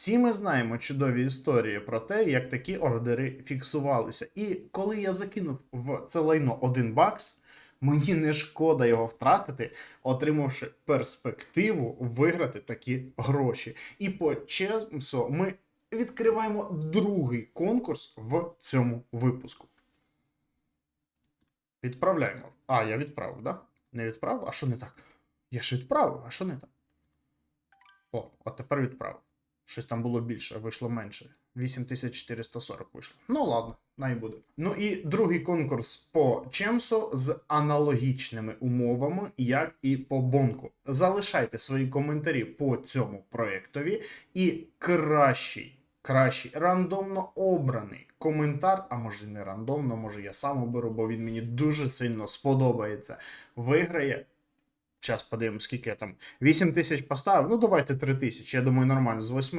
Всі ми знаємо чудові історії про те, як такі ордери фіксувалися. І коли я закинув в це лайно один бакс, мені не шкода його втратити, отримавши перспективу виграти такі гроші. І по чесу ми відкриваємо другий конкурс в цьому випуску. Відправляємо. А, я відправив, да? Не відправив? А що не так? Я ж відправив, а що не так? О, от тепер відправив. Щось там було більше, вийшло менше. 8440 вийшло. Ну ладно, най буде. Ну і другий конкурс по Чемсу з аналогічними умовами, як і по Бонку. Залишайте свої коментарі по цьому проєктові і кращий, кращий рандомно обраний коментар, а може не рандомно, може я сам оберу, бо він мені дуже сильно сподобається. Виграє Зараз подивимось, скільки я там. 8 тисяч поставив. Ну, давайте 3 тисячі. Я думаю, нормально. З 8